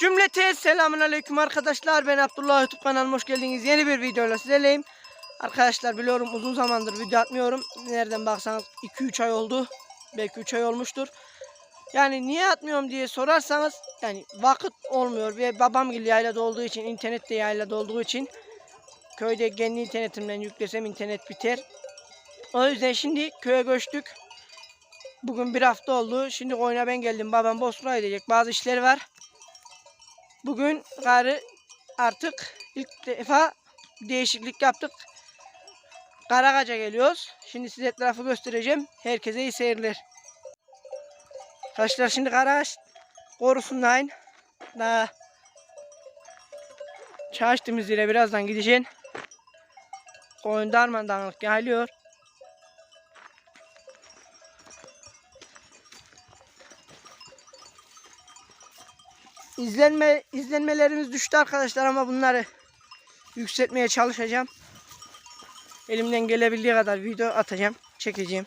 Cümlete selamun aleyküm arkadaşlar. Ben Abdullah YouTube kanalıma hoş geldiniz. Yeni bir videoyla sizlerleyim. Arkadaşlar biliyorum uzun zamandır video atmıyorum. Nereden baksanız 2-3 ay oldu. Belki 3 ay olmuştur. Yani niye atmıyorum diye sorarsanız yani vakit olmuyor ve babam gibi yaylada olduğu için internet de yaylada olduğu için köyde kendi internetimden yüklesem internet biter. O yüzden şimdi köye göçtük. Bugün bir hafta oldu. Şimdi oyuna ben geldim. Babam Bozkır'a gidecek. Bazı işleri var. Bugün garı artık ilk defa değişiklik yaptık. Karagaca geliyoruz. Şimdi size etrafı göstereceğim. Herkese iyi seyirler. Arkadaşlar şimdi Karagaç korusundayım. Daha çalıştığımız yere birazdan gideceğim. Koyun darmandanlık geliyor. İzlenme izlenmelerimiz düştü arkadaşlar ama bunları yükseltmeye çalışacağım. Elimden gelebildiği kadar video atacağım, çekeceğim.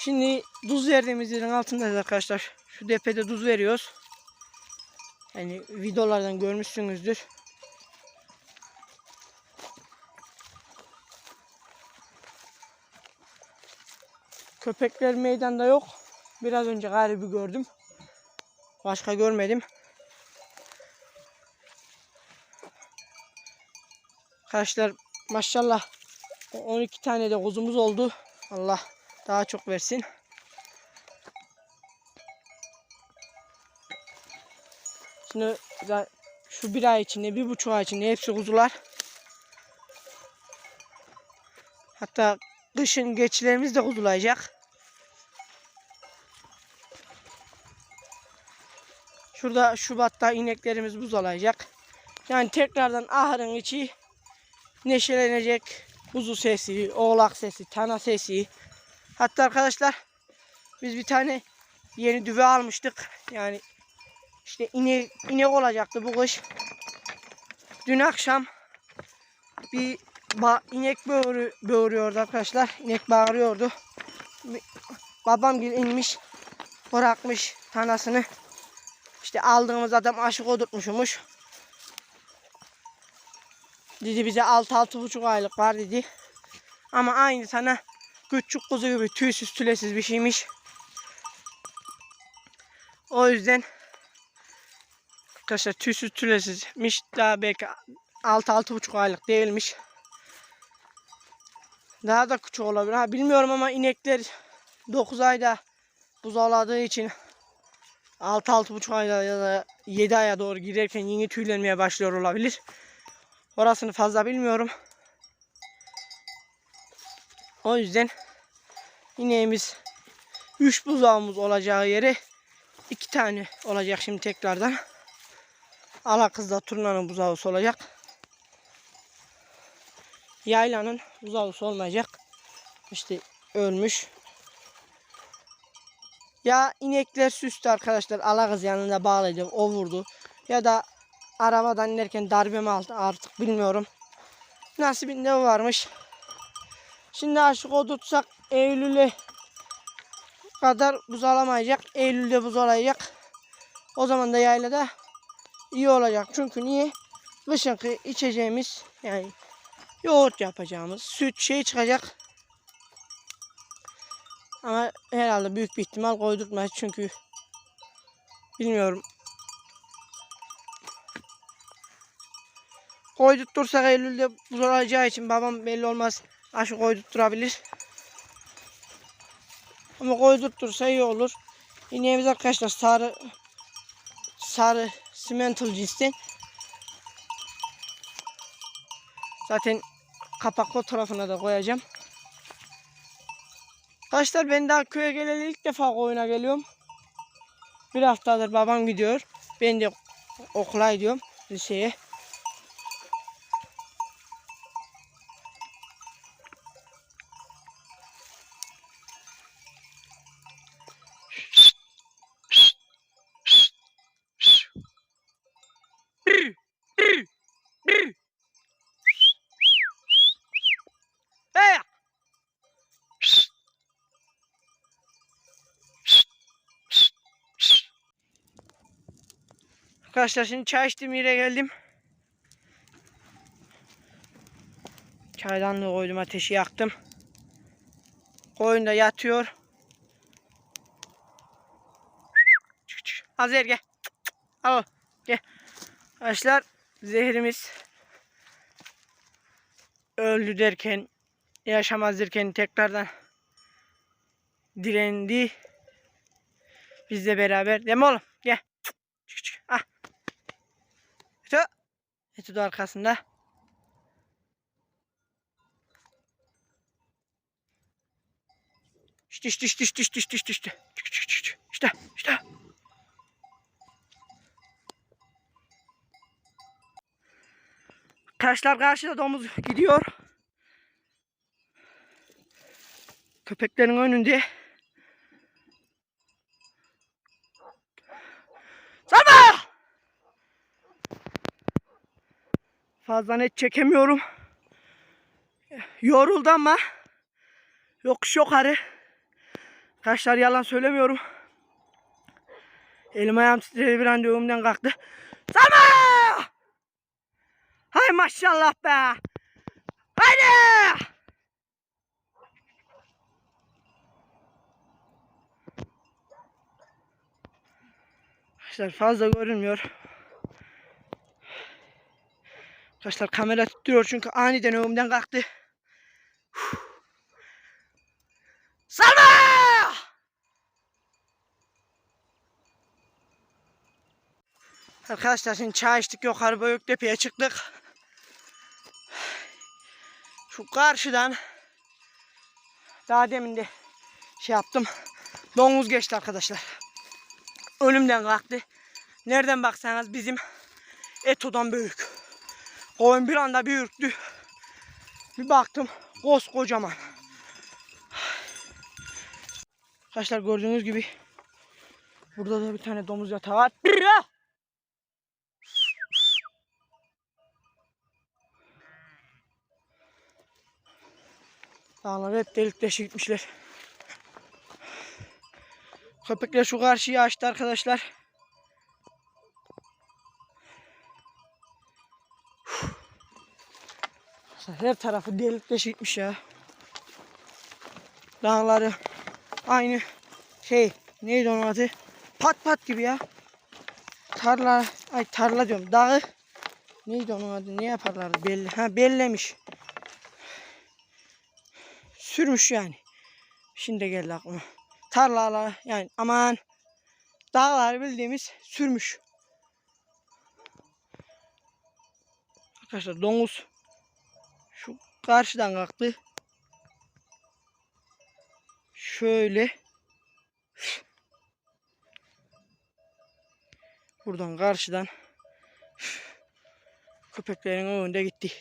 Şimdi tuz verdiğimiz yerin altındayız arkadaşlar. Şu depede tuz veriyoruz. Yani videolardan görmüşsünüzdür. Köpekler meydanda yok. Biraz önce garibi gördüm. Başka görmedim. Arkadaşlar maşallah 12 tane de kuzumuz oldu. Allah daha çok versin. Şimdi şu bir ay içinde, bir buçuk ay içinde hepsi kuzular. Hatta kışın geçilerimiz de kuzulayacak. Şurada Şubat'ta ineklerimiz buzalayacak. Yani tekrardan ahırın içi neşelenecek. Kuzu sesi, oğlak sesi, tana sesi. Hatta arkadaşlar biz bir tane yeni düve almıştık. Yani işte inek, inek olacaktı bu kış. Dün akşam bir ba inek böğürü, böğürüyordu arkadaşlar. İnek bağırıyordu. Babam gibi inmiş bırakmış tanasını. İşte aldığımız adam aşık odurtmuşmuş. Dedi bize 6 buçuk aylık var dedi. Ama aynı sana küçük kuzu gibi tüysüz tülesiz bir şeymiş. O yüzden arkadaşlar tüysüz tülesizmiş. Daha belki 6 buçuk aylık değilmiş. Daha da küçük olabilir. Ha, bilmiyorum ama inekler 9 ayda buzaladığı için 6 buçuk ayda ya da 7 aya doğru girerken yeni tüylenmeye başlıyor olabilir. Orasını fazla bilmiyorum. O yüzden ineğimiz 3 buzağımız olacağı yere 2 tane olacak şimdi tekrardan. Ala kızda turnanın buzağısı olacak. Yaylanın buzağısı olmayacak. İşte ölmüş. Ya inekler süstü arkadaşlar. Ala yanında bağlıydı. O vurdu. Ya da arabadan inerken darbe mi aldı artık bilmiyorum. Nasibinde o varmış. Şimdi aşık odurtsak Eylül'e kadar buz alamayacak. Eylül'de buz olacak. O zaman da yaylada iyi olacak. Çünkü niye? Kışınki içeceğimiz yani yoğurt yapacağımız süt şey çıkacak. Ama herhalde büyük bir ihtimal koydurtmaz çünkü bilmiyorum. Koydurtursak Eylül'de buz olacağı için babam belli olmaz aşı koydurtturabilir. Ama koydurtursa iyi olur. İneğimiz arkadaşlar sarı sarı simental cinsten. Zaten kapak fotoğrafına da koyacağım. Arkadaşlar ben daha köye geleli ilk defa koyuna geliyorum. Bir haftadır babam gidiyor. Ben de okula gidiyorum liseye. Arkadaşlar şimdi çay içtiğim yere geldim. Çaydanlığı koydum ateşi yaktım. Koyun da yatıyor. Azer gel. Al gel. Arkadaşlar zehrimiz öldü derken yaşamaz derken tekrardan direndi. Bizle beraber. Değil mi oğlum? Gel. Eto da arkasında. İşte işte işte işte işte işte işte işte. Çık. İşte işte. Taşlar karşıda domuz gidiyor. Köpeklerin önünde. Sana! Fazla net çekemiyorum. Yoruldu ama yokuş yukarı. Kaşlar yalan söylemiyorum. Elim ayağım titredi bir an düğümden kalktı. Sana! Hay maşallah be. Haydi! Arkadaşlar fazla görünmüyor. Arkadaşlar kamera tutuyor çünkü aniden önümden kalktı. Sana! Arkadaşlar şimdi çay içtik yukarı Büyüktepe'ye çıktık. Şu karşıdan daha demin de şey yaptım. Domuz geçti arkadaşlar. Önümden kalktı. Nereden baksanız bizim Eto'dan büyük. Koyun bir anda büyüktü. Bir baktım koskocaman. Arkadaşlar gördüğünüz gibi burada da bir tane domuz yatağı var. Dağlar hep delik deşik gitmişler. Köpekler şu karşıyı açtı arkadaşlar. Her tarafı delik deşik ya. Dağları aynı şey neydi onun adı? Pat pat gibi ya. Tarla ay tarla diyorum. Dağı neydi onun adı? Ne yaparlar? Belli. Ha bellemiş. Sürmüş yani. Şimdi geldi aklıma. Tarlalar yani aman dağlar bildiğimiz sürmüş. Arkadaşlar domuz karşıdan kalktı. Şöyle buradan karşıdan köpeklerin önünde gitti.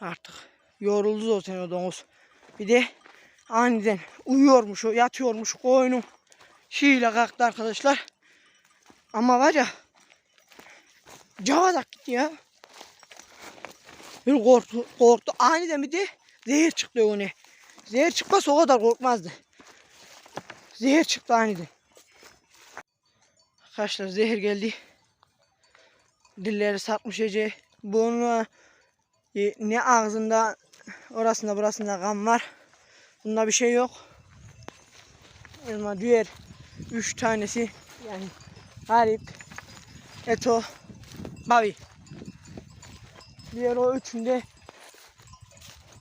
Artık yoruldu zaten o domuz. Bir de aniden uyuyormuş yatıyormuş koyunun şeyiyle kalktı arkadaşlar. Ama var ya cavadak gitti ya. Bir korktu, korktu. Aniden bir de zehir çıktı ona. Zehir çıkmasa o kadar korkmazdı. Zehir çıktı aniden. Arkadaşlar zehir geldi. Dilleri sarkmış Ece. Bunu e, ne ağzında orasında burasında kan var. Bunda bir şey yok. Ama diğer üç tanesi yani Harip, Eto, Bavi. Diğer o üçünde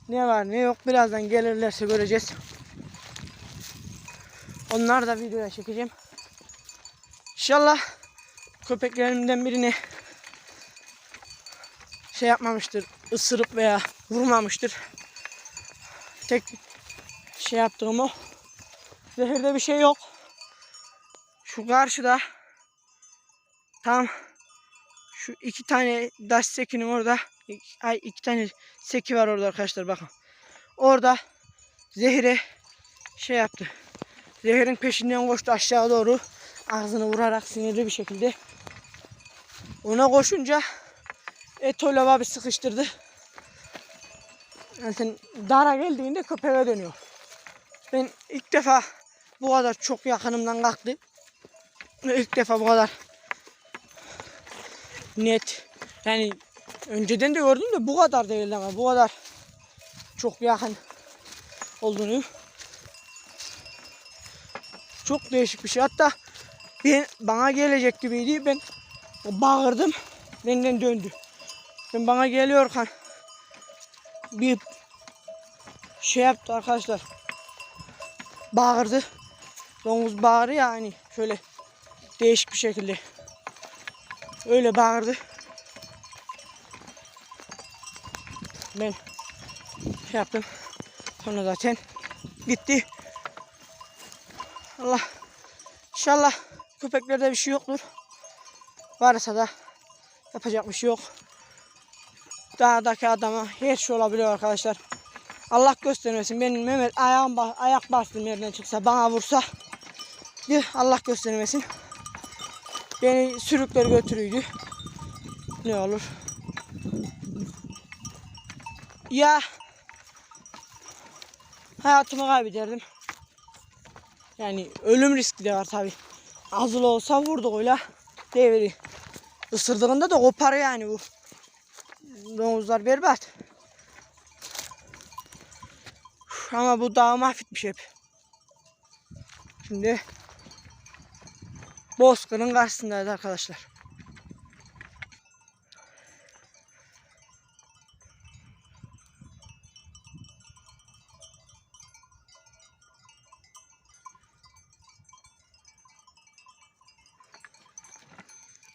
ne var ne yok birazdan gelirlerse göreceğiz. Onlar da videoya çekeceğim. İnşallah köpeklerimden birini şey yapmamıştır, ısırıp veya vurmamıştır. Tek şey yaptığım o. Zehirde bir şey yok. Şu karşıda tam şu iki tane daş sekinin orada ay iki tane seki var orada arkadaşlar bakın. Orada zehire şey yaptı. Zehirin peşinden koştu aşağı doğru. Ağzını vurarak sinirli bir şekilde. Ona koşunca Eto'yla babi sıkıştırdı. Yani sen dara geldiğinde köpeğe dönüyor. Ben ilk defa bu kadar çok yakınımdan kalktı. Ve ilk defa bu kadar net. Yani önceden de gördüm de bu kadar değildi ama bu kadar çok yakın olduğunu. Çok değişik bir şey. Hatta ben bana gelecek gibiydi. Ben bağırdım. Benden döndü. Ben bana geliyorken bir şey yaptı arkadaşlar. Bağırdı. Domuz bağırı ya hani şöyle değişik bir şekilde. Öyle bağırdı. Ben şey yaptım. Sonra zaten gitti. Allah İnşallah köpeklerde bir şey yoktur. Varsa da yapacak bir şey yok. Dağdaki adama her şey olabiliyor arkadaşlar. Allah göstermesin. Benim Mehmet ayağım ayak bastım yerden çıksa bana vursa Allah göstermesin. Beni sürükler götürüydü. Ne olur. Ya hayatımı kaybederdim. Yani ölüm riski de var tabi. Azılı olsa vurduk öyle devri. Isırdığında da kopar yani bu. Domuzlar berbat. Ama bu dağı mahvetmiş hep. Şimdi Bozkır'ın karşısındayız arkadaşlar.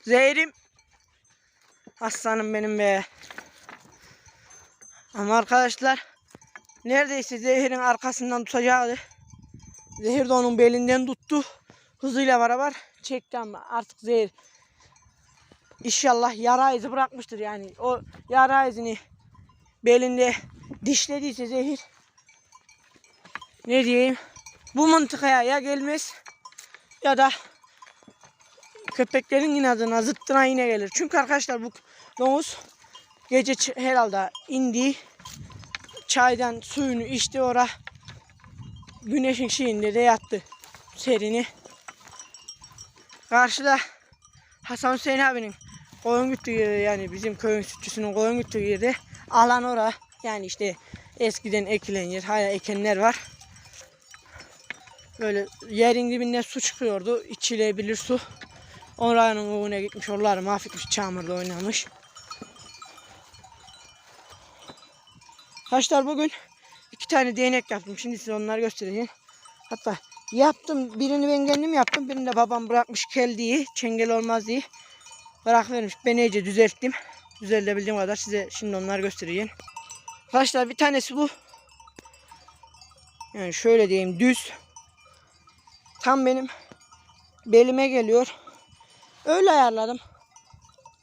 Zehrim. Aslanım benim be. Ama arkadaşlar neredeyse Zehir'in arkasından tutacaktı. Zehir de onun belinden tuttu. Hızıyla beraber çekti ama artık Zehir İnşallah yara izi bırakmıştır yani. O yara izini belinde dişlediyse Zehir ne diyeyim bu mıntıkaya ya gelmez ya da köpeklerin inadına zıttına yine gelir. Çünkü arkadaşlar bu domuz gece herhalde indi çaydan suyunu içti ora güneşin şeyinde de yattı serini. Karşıda Hasan Hüseyin abinin koyun güttüğü yeri yani bizim köyün sütçüsünün koyun güttüğü yerde alan ora yani işte eskiden ekilen yer hala ekenler var. Böyle yerin dibinden su çıkıyordu. içilebilir su. Oranın önüne gitmiş oraları mahvetmiş çamurda oynamış. Arkadaşlar bugün iki tane değnek yaptım. Şimdi size onları göstereceğim. Hatta yaptım. Birini ben kendim yaptım. Birini de babam bırakmış kel diye. Çengel olmaz diye. Bırakıvermiş. Ben iyice düzelttim. Düzeltebildiğim kadar size şimdi onları göstereceğim. Arkadaşlar bir tanesi bu. Yani şöyle diyeyim düz. Tam benim belime geliyor. Öyle ayarladım.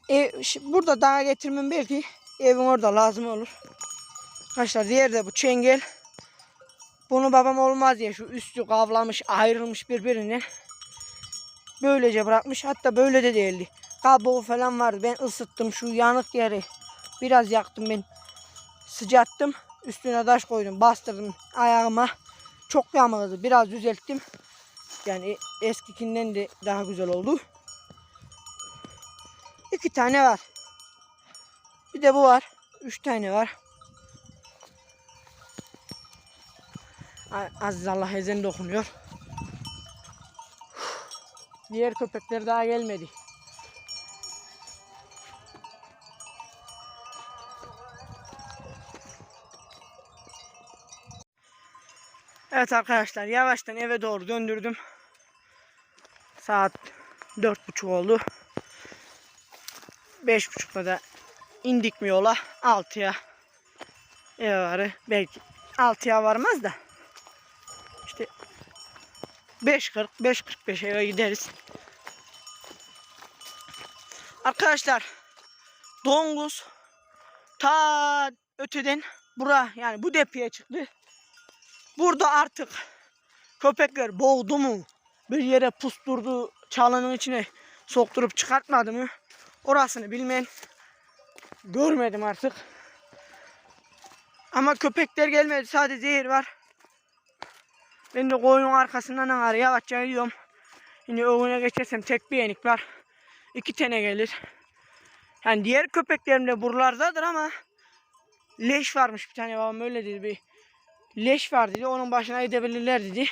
Şi- burada dağa getirmem belki evin orada lazım olur. Arkadaşlar diğeri de bu çengel. Bunu babam olmaz diye şu üstü kavlamış ayrılmış birbirinden. Böylece bırakmış. Hatta böyle de değildi. Kabuğu falan vardı. Ben ısıttım şu yanık yeri. Biraz yaktım ben. Sıcattım. Üstüne taş koydum. Bastırdım ayağıma. Çok yağmaladı. Biraz düzelttim. Yani eskikinden de daha güzel oldu. İki tane var. Bir de bu var. Üç tane var. Aziz Allah ezen dokunuyor. Diğer köpekler daha gelmedi. Evet arkadaşlar yavaştan eve doğru döndürdüm. Saat dört buçuk oldu. Beş buçukta da indik mi yola? Altıya eve varı. Belki altıya varmaz da. İşte 5.40 5.45 eve gideriz. Arkadaşlar Donguz ta öteden bura yani bu depiye çıktı. Burada artık köpekler boğdu mu? Bir yere pusturdu, çalının içine sokturup çıkartmadı mı? Orasını bilmeyen görmedim artık. Ama köpekler gelmedi. Sadece zehir var. Ben de koyun arkasından ağır yavaşça gidiyorum. Şimdi önüne geçersem tek bir yenik var. İki tane gelir. Yani diğer köpeklerim de buralardadır ama leş varmış bir tane babam öyle dedi bir leş var dedi onun başına edebilirler dedi.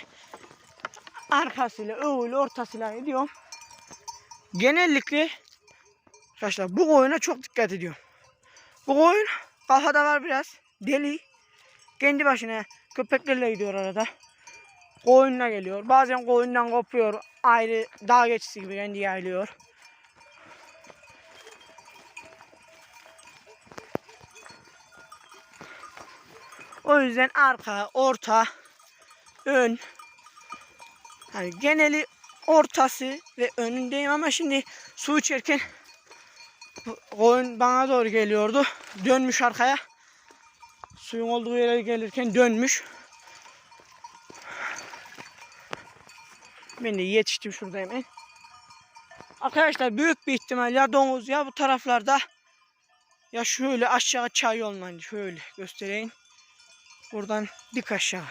Arkasıyla öyle ortasıyla ediyorum. Genellikle arkadaşlar bu koyuna çok dikkat ediyorum. Bu koyun kafada var biraz deli. Kendi başına köpeklerle gidiyor arada. Koyunla geliyor. Bazen koyundan kopuyor. Ayrı dağ geçisi gibi kendi yayılıyor. O yüzden arka, orta, ön. Yani geneli ortası ve önündeyim ama şimdi su içerken koyun bana doğru geliyordu. Dönmüş arkaya. Suyun olduğu yere gelirken dönmüş. Ben de yetiştim şurada hemen. Arkadaşlar büyük bir ihtimal ya domuz ya bu taraflarda ya şöyle aşağı çay yolundan şöyle göstereyim. Buradan dik aşağı.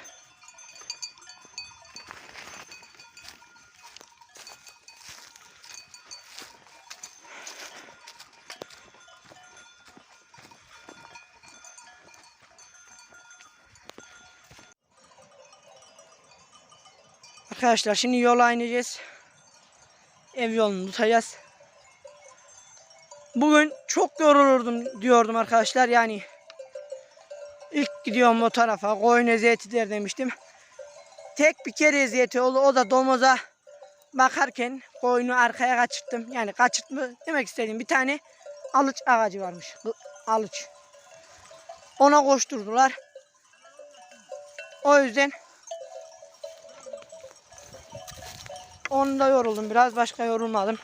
Arkadaşlar şimdi yola ineceğiz. Ev yolunu tutacağız. Bugün çok yorulurdum diyordum arkadaşlar. Yani ilk gidiyorum o tarafa. Koyun eziyeti der demiştim. Tek bir kere eziyeti oldu. O da domuza bakarken koyunu arkaya kaçırttım. Yani kaçırtma demek istediğim bir tane alıç ağacı varmış. Alıç. Ona koşturdular. O yüzden Onda yoruldum biraz başka yorulmadım.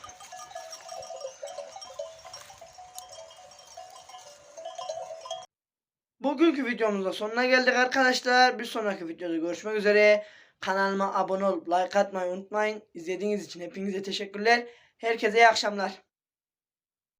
Bugünkü videomuzda sonuna geldik arkadaşlar. Bir sonraki videoda görüşmek üzere. Kanalıma abone olup like atmayı unutmayın. İzlediğiniz için hepinize teşekkürler. Herkese iyi akşamlar.